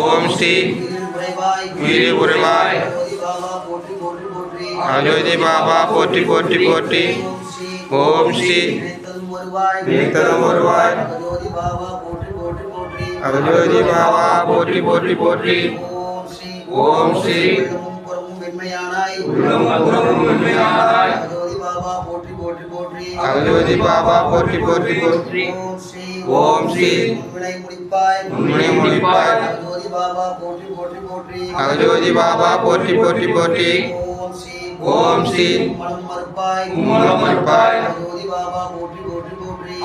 ஓம் ஸ்ரீ உயிரி உறைவாய் அஜோதி பாபா போற்றி போற்றி போற்றி. ஓம் ஸ்ரீ நினைத்ததும் வருவாய் அகஜோதி பாபா போற்றி போற்றி போற்றி. ஓம் ஸ்ரீ உள்ளமும் அகஜோதி பாபா போற்றி போற்றி போற்றி. ஓம் ஸ்ரீ உண்மை முடிப்பாய். அகஜோதி பாபா போற்றி போற்றி போற்றி ஓம் ஸ்ரீ உம்மலம் மறுப்பாய்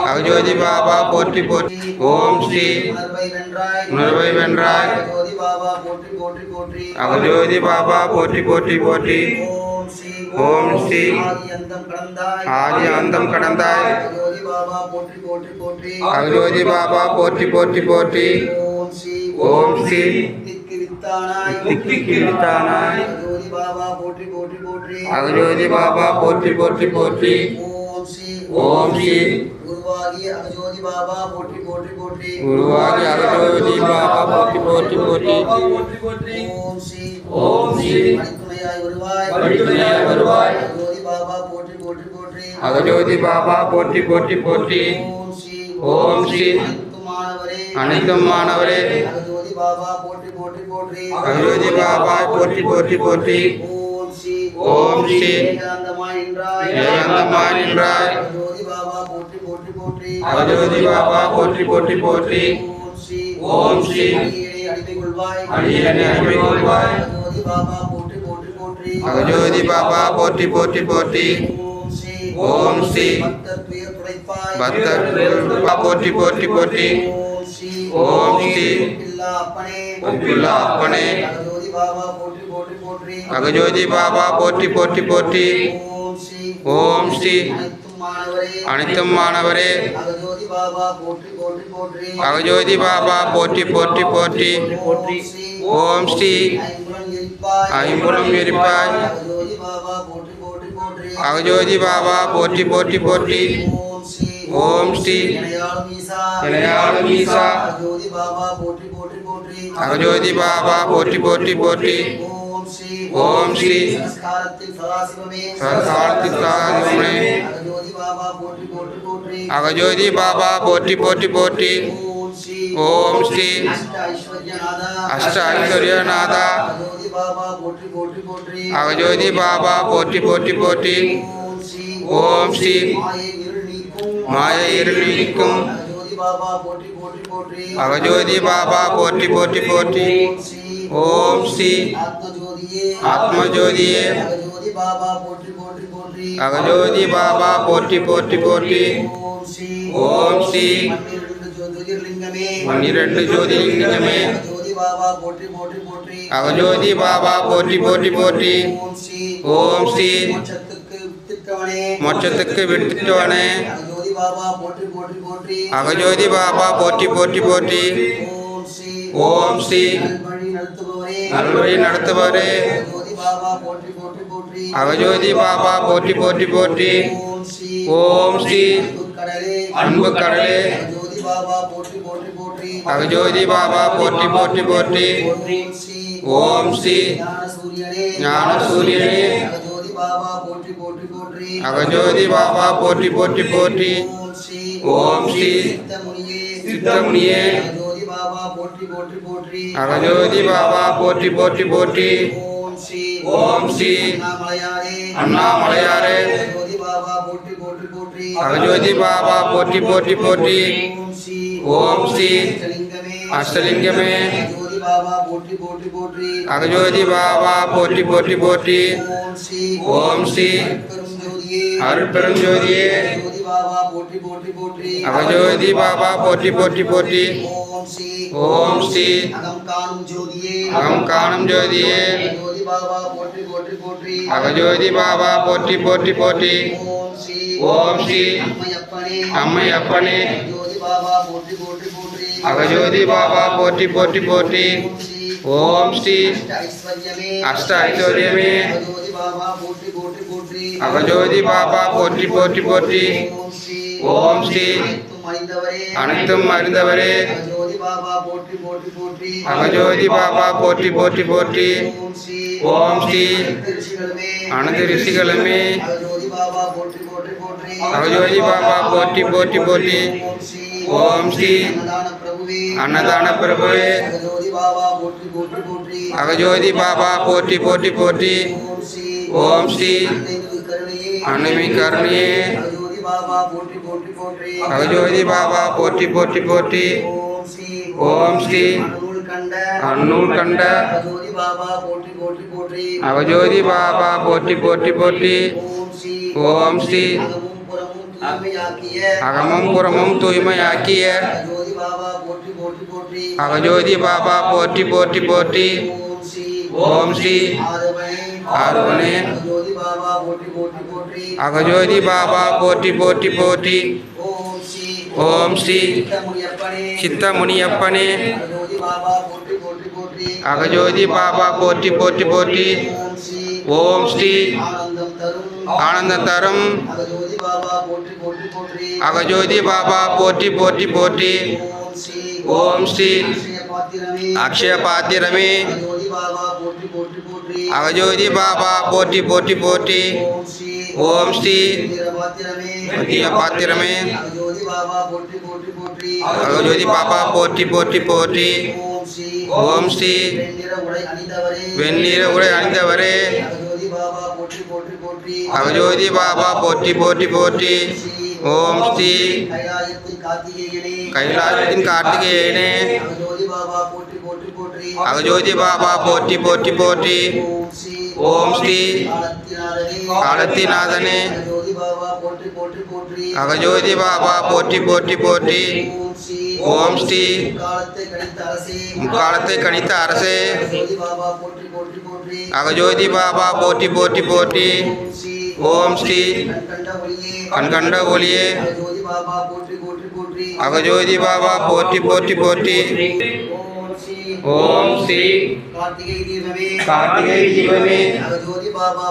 அகஜோதி பாபா போற்றி போற்றி ஓம் ஸ்ரீ உணர்வை வென்றாய் அகஜோதி பாபா போற்றி போற்றி போற்றி ஓம் ஸ்ரீ ஆதி அந்தம் கடந்தாய் அகஜோதி பாபா போற்றி போற்றி போற்றி ஓம் ஸ்ரீ திக்கு வித்தானாய் அகஜோதி பாபா போற்றி போற்றி போற்றி. ஓம் ஸ்ரீ உருவாகி அகஜோதி பாபா போற்றி போற்றி போற்றி. உருவாகி அகஜோதி பாபா போற்றி போற்றி போற்றி. ஓம் ஸ்ரீ ஓம் ஸ்ரீ வருவாய். அகஜோதி பாபா போற்றி போற்றி போற்றி. அகஜோதி பாபா போற்றி போற்றி போற்றி. ஓம் ஸ்ரீ ஓம் ஸ்ரீ அனைத்துமானவரே அனைத்தும் மாணவரே அகஜோதி பாபா போற்றி போற்றி. போற்றி ஓம் ஸ்ரீ. ஏகாந்தமாய் நின்றாய். அகஜோதி பாபா போற்றி போற்றி போற்றி. ஓம் ஸ்ரீ. அடியேனை அடிமை கொள்வாய். அகஜோதி பாபா போற்றி போற்றி போற்றி. ஓம் ஸ்ரீ பக்தர் போற்றி போற்றி போற்றி ஓம் ஸ்ரீ இல்லா அப்பனே அகஜோதி பாபா போற்றி போற்றி போற்றி. ஓம் ஸ்ரீ அனைத்தும் மாணவரே. அகஜோதி பாபா போற்றி போற்றி போற்றி. ஓம் ஸ்ரீ ஐம்புலம் எரிப்பாய். அகஜோதி பாபா போற்றி போற்றி போற்றி. அகஜோதி பாபா போற்றி போற்றி போற்றி ஓம் ஸ்ரீ ஓம் ஈசா அகஜோதி பாபா போற்றி போற்றி போற்றி. ஓம் ஸ்ரீ சதாசிவமே. அகஜோதி பாபா போற்றி போற்றி போற்றி. ஓம் ஸ்ரீ அஷ்ட ஐஸ்வர்யநாதா அகஜோதி பாபா போற்றி போற்றி போற்றி ஓம் ஸ்ரீ மாயை இருள் நீக்கும் அகஜோதி பாபா போற்றி போற்றி போற்றி ஓம் ஸ்ரீ ஆத்மஜோதியே ஆத்மஜோதியே அகஜோதி பாபா போற்றி போற்றி போற்றி அகஜோதி பாபா போற்றி போற்றி போற்றி. ஓம் ஸ்ரீ பன்னிரண்டு ஜோதிலிங்கமே. அகஜோதி பாபா போற்றி போற்றி போற்றி. ஓம் ஸ்ரீ ஓம் மோட்சத்துக்கு வித்திட்டவனே விடுத்துட்டவனே. அகஜோதி பாபா போற்றி போற்றி போற்றி. ஓம் ஸ்ரீ நல்வழி நடத்துபவரே. அகஜோதி பாபா போற்றி போற்றி போற்றி. ஓம் ஸ்ரீ அன்பு கடலே. அகஜோதி பாபா போற்றி போற்றி போற்றி. ஓம் ஸ்ரீ ஞான சூரியனே அகஜோதி பாபா போற்றி போற்றி போற்றி. ஓம் ஸ்ரீ சித்தமுனியே. அகஜோதி பாபா போற்றி போற்றி போற்றி. ஓம் ஸ்ரீ ஓம் ஸ்ரீ அண்ணாமலையாரே. அண்ணாமலையாரே. அகஜோதி பாபா போற்றி போற்றி போற்றி. அகஜோதி பாபா போற்றி போற்றி போற்றி. ஓம் ஸ்ரீ ஓம் ஸ்ரீ அஷ்டலிங்கமே. அஷ்டலிங்கமே. அகஜோதி பாபா போற்றி போற்றி போற்றி. அகஜோதி பாபா போற்றி போற்றி போற்றி. ஓம் ஸ்ரீ ஓம் ஸ்ரீ பெருஞ்சோதியே அருட்பெருஞ்சோதியே அகஜோதி பாபா போற்றி போற்றி போற்றி. ஓம் ஸ்ரீ. அகம் காணும் ஜோதியே. அகஜோதி பாபா போற்றி போற்றி போற்றி. ஓம் ஸ்ரீ. அம்மை அப்பனே அகஜோதி பாபா போற்றி போற்றி போற்றி. அகஜோதி பாபா போற்றி போற்றி போற்றி ஓம் ஸ்ரீ ஓம் ஸ்ரீ ஐஸ்வர்யமே அஷ்ட ஐஸ்வர்யமே அகஜோதி பாபா போற்றி போற்றி போற்றி அகஜோதி பாபா போற்றி போற்றி போற்றி ஓம் ஸ்ரீ ஓம் ஸ்ரீ அறிந்தவரே அனைத்தும் அறிந்தவரே அகஜோதி பாபா போற்றி போற்றி போற்றி அகஜோதி பாபா போற்றி போற்றி போற்றி ஓம் ஸ்ரீ ஓம் ஸ்ரீ அனைத்து ரிஷிகளுமே அனைத்து ரிஷிகளுமே அகஜோதி பாபா போற்றி போற்றி போற்றி ஓம் ஸ்ரீ அன்னதான பிரபுவே அகஜோதி பாபா போற்றி போற்றி போற்றி. ஓம் ஸ்ரீ அன்னைமிகு கருணையே. அகஜோதி பாபா போற்றி போற்றி போற்றி. ஓம் ஸ்ரீ அன்னூர் கண்ட. அகஜோதி பாபா போற்றி போற்றி போற்றி. ஓம் ஸ்ரீ அகமும் புறமும் தூய்மையாக்கிய அகமும் புறமும் தூய்மையாக்கிய அகஜோதி பாபா போற்றி போற்றி போற்றி அகஜோதி பாபா போற்றி போற்றி போற்றி ஓம் ஸ்ரீ ஓம் ஸ்ரீ ஆறுவனே ஆறுவனே அகஜோதி பாபா போற்றி போற்றி போற்றி அகஜோதி பாபா போற்றி போற்றி போற்றி ஓம் ஸ்ரீ ஓம் ஸ்ரீ சித்தமுனியப்பனே சித்தமுனியப்பனே அகஜோதி பாபா போற்றி போற்றி போற்றி அகஜோதி பாபா போற்றி போற்றி போற்றி ஓம் ஸ்ரீ ஓம் ஸ்ரீ ஆனந்தம் தரும் ஆனந்தம் தரும் அகஜோதி பாபா போற்றி போற்றி போற்றி அகஜோதி பாபா போற்றி போற்றி போற்றி ஓம் ஸ்ரீ ஓம் ஸ்ரீ அக்ஷய பாத்திரமே அக்ஷய பாத்திரமே அகஜோதி பாபா போற்றி போற்றி போற்றி அகஜோதி பாபா போற்றி போற்றி போற்றி ஓம் ஸ்ரீ ஓம் ஸ்ரீ வீர பாத்திரமே மத்திய பாத்திரமே அகஜோதி பாபா போற்றி போற்றி போற்றி ஓம் ஸ்ரீ வெண்ணிற உரை அணிந்தவரே. அவஜோதி பாபா போற்றி போற்றி போற்றி. ஓம் ஸ்ரீ கைலாசத்தின் கார்த்திகேயனே. அகஜோதி பாபா போற்றி போற்றி போற்றி. ஓம் ஸ்ரீ காலத்திநாதனே. அகஜோதி பாபா போற்றி போற்றி போற்றி. அகஜோதி பாபா போற்றி போற்றி போற்றி ஓம் ஸ்ரீ ஓம் ஸ்ரீ காலத்தை கணித்த அரசே. முக்காலத்தை கணித்த அரசே அகஜோதி பாபா போற்றி போற்றி போற்றி. அகஜோதி பாபா போற்றி போற்றி போற்றி ஓம் ஸ்ரீ ஓம் ஸ்ரீ கண்கண்ட ஒளியே. கண்கண்ட ஒளியே அகஜோதி பாபா போற்றி போற்றி போற்றி. அகஜோதி பாபா போற்றி போற்றி போற்றி. ஓம் ஸ்ரீ ஓம் ஸ்ரீ கார்த்திகை தீபமே கார்த்திகை தீபமே அகஜோதி பாபா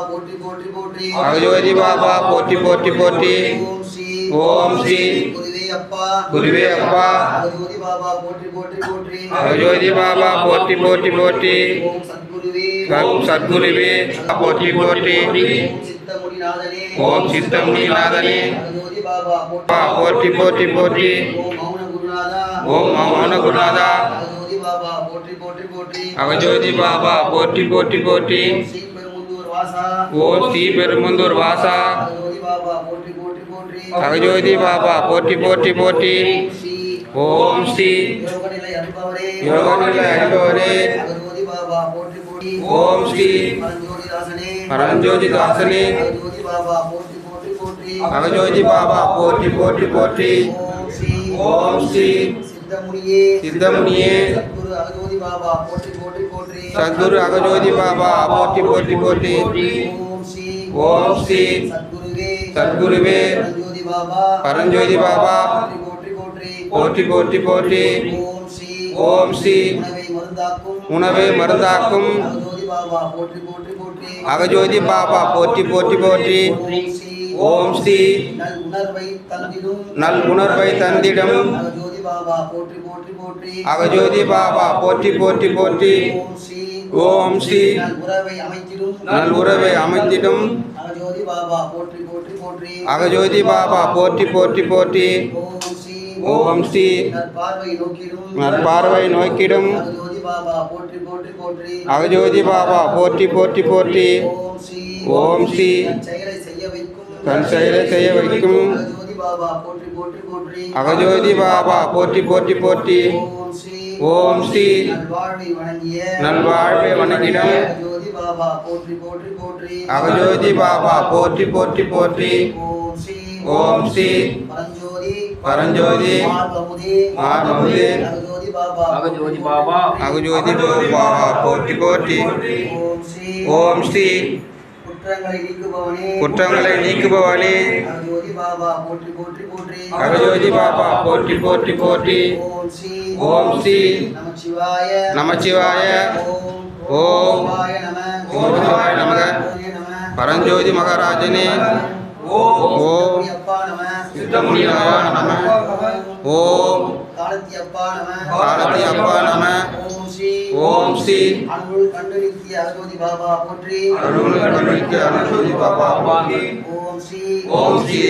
போற்றி அப்பா குருவே அப்பா அகஜோதி பாபா போற்றி போற்றி போற்றி. அகஜோதி பாபா போற்றி போற்றி போற்றி. ஓம் சத்குருவே. ஓம் சத்குருவே. போற்றி போற்றி. ஓம் சித்தமுடிநாதனே ஓம் சித்தமுனிநாதனே. அகஜோதி பாபா போற்றி போற்றி. போற்றி ஓம் மௌன குருநாதா ஓம் மௌன குருநாதா பாபா போற்றி போற்றி போற்றி. அகஜோதி பாபா போற்றி போற்றி போற்றி. ஓம் ஸ்ரீ பெருமுந்தூர் வாசா. ஓம் ஸ்ரீ பெரும்பந்தூர் வாசா அகஜோதி பாபா போற்றி போற்றி போற்றி பாபா போற்றி போற்றி போற்றி. ஓம் ஸ்ரீ யோகநிலை அனுபவரே ஓம் ஸ்ரீ பரஞ்சோதி தாசனே பரஞ்சோதி பாபா போற்றி போற்றி போற்றி. ஓம் ஸ்ரீ சித்தமுனியே. சத்குரு அகஜோதி பாபா போற்றி போற்றி போற்றி. ஓம் ஸ்ரீ ஓம் ஸ்ரீ சத்குருவே சத்குருவே. பரஞ்சோதி பாபா. போற்றி போற்றி போற்றி ஓம் ஸ்ரீ. உணவை மருந்தாக்கும். அகஜோதி பாபா போற்றி போற்றி போற்றி. ஓம் ஸ்ரீ. நல் உணர்வை தந்திடும். அகஜோதி பாபா போற்றி போற்றி போற்றி. ஓம் ஸ்ரீ. நல் உறவை அமைத்திடும். அகஜோதி பாபா போற்றி அகஜோதி பாபா போற்றி போற்றி போற்றி. ஓம் ஸ்ரீ நற்பார்வை நோக்கிடும். அகஜோதி பாபா போற்றி போற்றி போற்றி. ஓம் ஸ்ரீ தன் செயலை செய்ய வைக்கும். அகஜோதி பாபா போற்றி போற்றி போற்றி. ஓம் ஸ்ரீ நல்வாழ்வை வணங்கிய நல்வாழ்வை வணங்கிடும் அகஜோதி பாபா போற்றி போற்றி போற்றி. அகஜோதி பாபா போற்றி போற்றி போற்றி. ஓம் ஸ்ரீ ஓம் ஸ்ரீ பரஞ்சோதி. பரஞ்சோதி. மார்பமுதே மார்பமுதே அகஜோதி பாபா அகஜோதி பாபா. அகஜோதி பாபா போற்றி போற்றி. ஓம் ஸ்ரீ ஓம் ஸ்ரீ குற்றங்களை நீக்குபவனே. குற்றங்களை நீக்குபவனே. அகஜோதி பாபா போற்றி போற்றி போற்றி. அகஜோதி பாபா போற்றி போற்றி போற்றி. ஓம் ஸ்ரீ. ஓம் ஸ்ரீ. நமச்சிவாய. நமச்சிவாய. ஓம் ஓம். சிவாய நமக. பரஞ்சோதி மகாராஜனே. ஓம். ஓம். அப்பா நம. சித்தமுனியாய நம. ஓம். காலத்தி அப்பா நம. காலத்தி அப்பா நம ஓம் ஸ்ரீ அருள் கண்டுநித்திய அகஜோதி பாபா போற்றி. அருள் கருணிக்கு அனுசோதி பாபா ஓம் ஸ்ரீ. ஓம் ஸ்ரீ.